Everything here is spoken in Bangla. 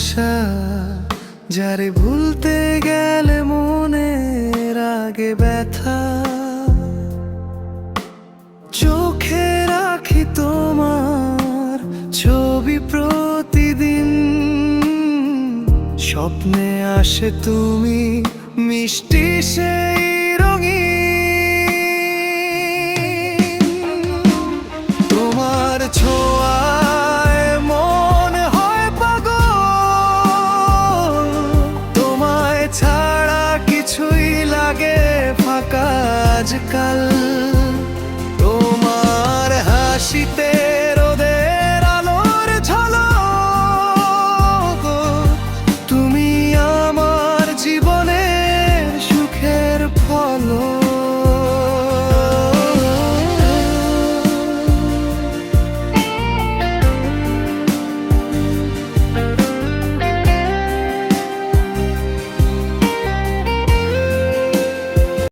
ভাষা যারে ভুলতে গেলে মনের আগে ব্যথা। চোখে রাখি তোমার ছবি প্রতিদিন, স্বপ্নে আসে তুমি মিষ্টি সেই রঙিন। তোমার ছোঁয়ায় লাগে ফাঁকা আজকাল। তোমার হাসিতে